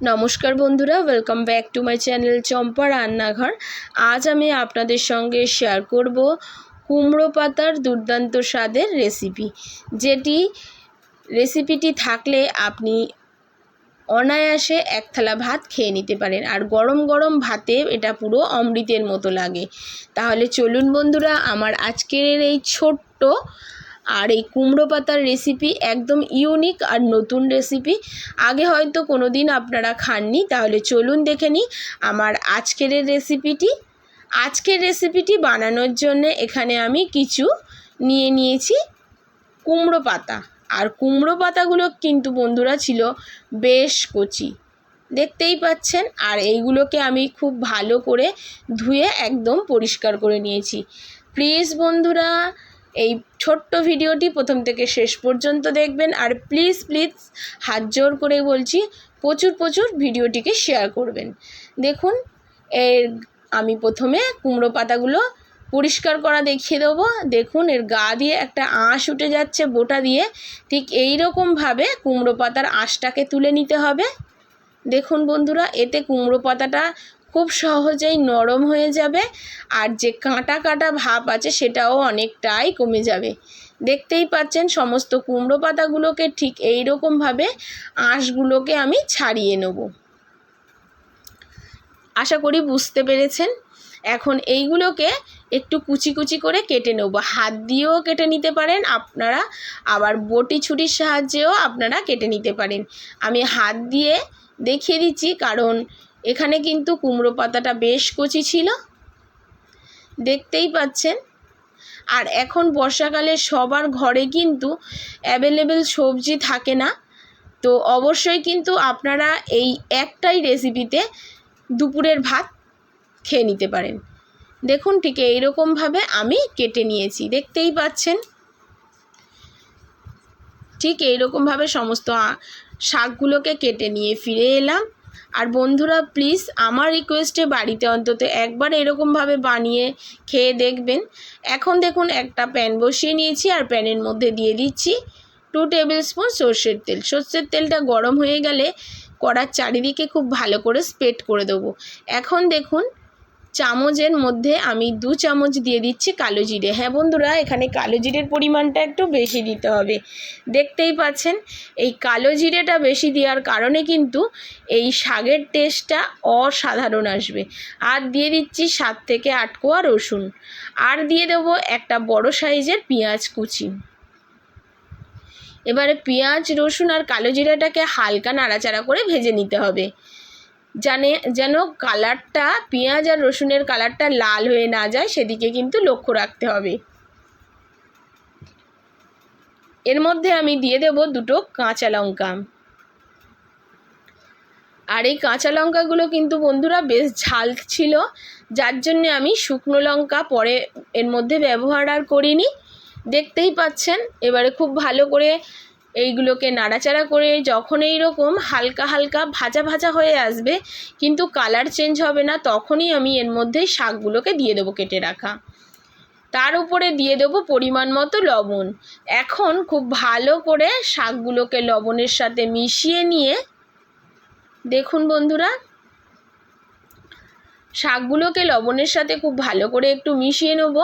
নমস্কার বন্ধুরা welcome back to my channel Champa রান্নাঘর। আজ আমি আপনাদের সঙ্গে শেয়ার করব কুমড়ো পাতার দুর্দান্ত স্বাদের রেসিপি যেটি রেসিপিটি থাকলে আপনি অনায়াসে এক থালা ভাত খেয়ে নিতে পারেন, আর গরম গরম ভাতে এটা পুরো অমৃতের মতো লাগে। তাহলে চলুন বন্ধুরা, আমার আজকের এই ছোট্ট আর এই কুমড়ো পাতার রেসিপি একদম ইউনিক আর নতুন রেসিপি আগে হয়তো কোনো দিন আপনারা খাননি, তাহলে চলুন দেখে নিই আমার আজকের রেসিপিটি আজকের রেসিপিটি বানানোর জন্য এখানে আমি কিছু নিয়ে নিয়েছি কুমড়ো পাতা। আর কুমড়ো পাতাগুলো কিন্তু বন্ধুরা ছিল বেশ কচি, দেখতেই পাচ্ছেন। আর এইগুলোকে আমি খুব ভালো করে ধুয়ে একদম পরিষ্কার করে নিয়েছি। প্লিজ বন্ধুরা এই ছোট্ট ভিডিওটি প্রথম থেকে শেষ পর্যন্ত দেখবেন। আর প্লিজ প্লিজ হাত জোর করে বলছি, প্রচুর প্রচুর ভিডিওটিকে শেয়ার করবেন। দেখুন, এর আমি প্রথমে কুমড়ো পাতাগুলো পরিষ্কার করা দেখিয়ে দেবো। দেখুন, এর গা দিয়ে একটা আঁশ উঠে যাচ্ছে বোটা দিয়ে। ঠিক এই রকমভাবে কুমড়ো পাতার আঁশটাকে তুলে নিতে হবে। দেখুন বন্ধুরা, এতে কুমড়ো পাতাটা খুব সহজেই নরম হয়ে যাবে আর যে কাঁটা কাঁটা ভাব আছে সেটাও অনেকটাই কমে যাবে। দেখতেই পাচ্ছেন সমস্ত কুমড়ো পাতাগুলোকে ঠিক এই রকমভাবে আঁশগুলোকে আমি ছাড়িয়ে নেব। আশা করি বুঝতে পেরেছেন। এখন এইগুলোকে একটু কুচি কুচি করে কেটে নেব। হাত দিয়েও কেটে নিতে পারেন, আপনারা আবার বটি ছুরির সাহায্যেও আপনারা কেটে নিতে পারেন। আমি হাত দিয়ে দেখিয়ে দিচ্ছি, কারণ এখানে কিন্তু কুমড়ো পাতাটা বেশ কচি ছিল। দেখতেই পাচ্ছেন। আর এখন বর্ষাকালে সবার ঘরে কিন্তু অ্যাভেলেবেল সবজি থাকে না। তো অবশ্যই কিন্তু আপনারা এই একটাই রেসিপিতে দুপুরের ভাত খেয়ে নিতে পারেন। দেখুন ঠিক এইরকমভাবে আমি কেটে নিয়েছি, দেখতেই পাচ্ছেন। ঠিক এইরকমভাবে সমস্ত শাকগুলোকে কেটে নিয়ে ফিরে এলাম। আর বন্ধুরা প্লিজ আমার রিকোয়েস্টে বাড়িতে অন্তত একবার এরকমভাবে বানিয়ে খেয়ে দেখবেন। এখন দেখুন একটা প্যান বসিয়ে নিয়েছি আর প্যানের মধ্যে দিয়ে দিচ্ছি টু টেবিল স্পুন সর্ষের তেল। সর্ষের তেলটা গরম হয়ে গেলে কড়ার চারিদিকে খুব ভালো করে স্প্রেড করে দেবো। এখন দেখুন চামচের মধ্যে আমি দু চামচ দিয়ে দিচ্ছি কালো জিরে। হ্যাঁ বন্ধুরা, এখানে কালো জিরের পরিমাণটা একটু বেশি দিতে হবে। দেখতেই পাচ্ছেন, এই কালো জিরেটা বেশি দেওয়ার কারণে কিন্তু এই শাকের টেস্টটা অসাধারণ আসবে। আর দিয়ে দিচ্ছি সাত থেকে আট কোয়া রসুন। আর দিয়ে দেবো একটা বড় সাইজের পেঁয়াজ কুচি। এবারে পেঁয়াজ, রসুন আর কালো জিরাটাকে হালকা নাড়াচাড়া করে ভেজে নিতে হবে। জানে, যেন কালারটা, পেঁয়াজ আর রসুনের কালারটা লাল হয়ে না যায়, সেদিকে কিন্তু লক্ষ্য রাখতে হবে। এর মধ্যে আমি দিয়ে দেব দুটো কাঁচা লঙ্কা। আর এই কাঁচা লঙ্কাগুলো কিন্তু বন্ধুরা বেশ ঝাল ছিল, যার জন্যে আমি শুকনো লঙ্কা পরে এর মধ্যে ব্যবহার আর করিনি। দেখতেই পাচ্ছেন, এবারে খুব ভালো করে এইগুলোকে নাড়াচাড়া করে যখন এই রকম হালকা হালকা ভাজা ভাজা হয়ে আসবে, কিন্তু কালার চেঞ্জ হবে না, তখনই আমি এর মধ্যে শাকগুলোকে দিয়ে দেবো কেটে রাখা। তার উপরে দিয়ে দেবো পরিমাণ মতো লবণ। এখন খুব ভালো করে শাকগুলোকে লবণের সাথে মিশিয়ে নিয়ে, দেখুন বন্ধুরা শাকগুলোকে লবণের সাথে খুব ভালো করে একটু মিশিয়ে নেব।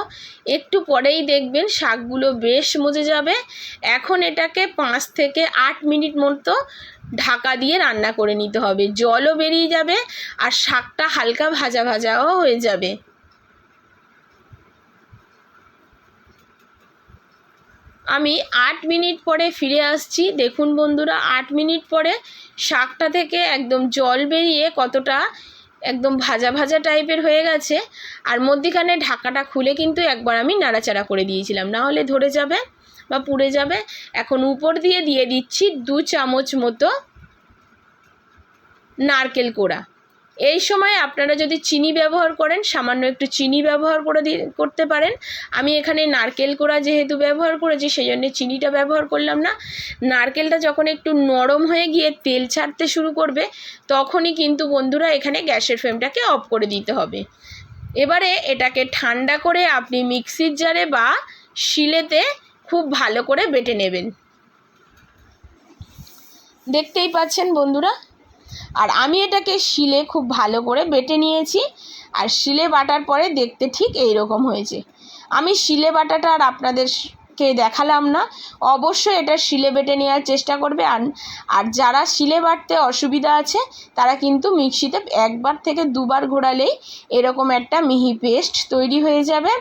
একটু পরেই দেখবেন শাকগুলো বেশ মজে যাবে। এখন এটাকে পাঁচ থেকে আট মিনিট মতো ঢাকা দিয়ে রান্না করে নিতে হবে। জলও বেরিয়ে যাবে আর শাকটা হালকা ভাজা ভাজাও হয়ে যাবে। আমি আট মিনিট পরে ফিরে আসছি। দেখুন বন্ধুরা, আট মিনিট পরে শাকটা থেকে একদম জল বেরিয়ে কতটা একদম ভাজা ভাজা টাইপের হয়ে গেছে। আর মধ্যিখানে ঢাকাটা খুলে কিন্তু একবার আমি নাড়াচাড়া করে দিয়েছিলাম। না হলে ধরে যাবে বা পুড়ে যাবে। এখন উপর দিয়ে দিয়ে দিচ্ছি দু চামচ মতো নারকেল কোড়া। এই সময় আপনারা যদি চিনি ব্যবহার করেন, সামান্য একটু চিনি ব্যবহার করে করতে পারেন। আমি এখানে নারকেল কোড়া যেহেতু ব্যবহার করেছি সেই জন্য চিনিটা ব্যবহার করলাম না। নারকেলটা যখন একটু নরম হয়ে গিয়ে তেল ছাড়তে শুরু করবে, তখনই কিন্তু বন্ধুরা এখানে গ্যাসের ফ্লেমটাকে অফ করে দিতে হবে। এবারে এটাকে ঠান্ডা করে আপনি মিক্সির জারে বা শিলেতে খুব ভালো করে বেটে নেবেন। দেখতেই পাচ্ছেন বন্ধুরা? আর আমি এটাকে শিলে খুব ভালো করে বেটে নিয়েছি। আর শিলে বাটার পরে দেখতে ঠিক এই রকম হয়েছে। আমি শিলে বাটাটা আর আপনাদেরকে দেখালাম না। অবশ্যই এটা শিলে বেটে নেওয়ার চেষ্টা করবে। আর আর যারা শিলে বাটতে অসুবিধা আছে, তারা কিন্তু মিক্সিতে একবার থেকে দুবার ঘোরালেই এরকম একটা মিহি পেস্ট তৈরি হয়ে যাবে।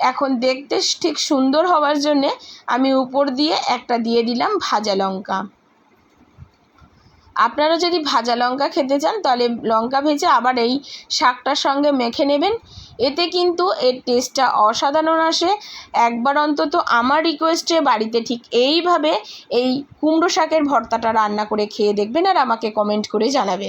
এখন দেখতে ঠিক সুন্দর হওয়ার জন্যে আমি উপর দিয়ে একটা দিয়ে দিলাম ভাজা লঙ্কা। আপনারা যদি ভাজা লঙ্কা খেতে চান, তাহলে লঙ্কা ভেজে আবার এই শাকটার সঙ্গে মেখে নেবেন। এতে কিন্তু এর টেস্টটা অসাধারণ আসে। একবার অন্তত আমার রিকোয়েস্টে বাড়িতে ঠিক এইভাবে এই কুমড়ো শাকের ভর্তাটা রান্না করে খেয়ে দেখবেন আর আমাকে কমেন্ট করে জানাবেন।